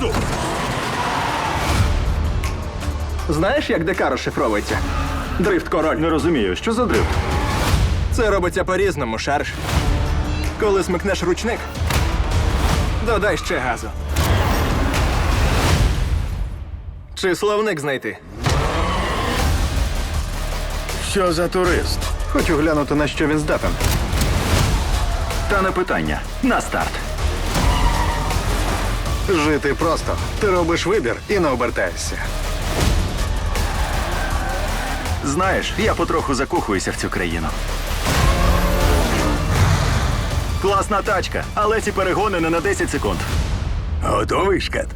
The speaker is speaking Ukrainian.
Газу! Знаєш, як ДК розшифровується? Дрифт король. Не розумію, що за дрифт? Це робиться по-різному, шарж. Коли смикнеш ручник, додай ще газу. Чи словник знайти? Що за турист? Хочу глянути, на що він здатен. Та на питання. На старт. Жити просто. Ти робиш вибір і не обертаєшся. Знаєш, я потроху закохуюся в цю країну. Класна тачка, але ці перегони не на 10 секунд. Готовий, шкет?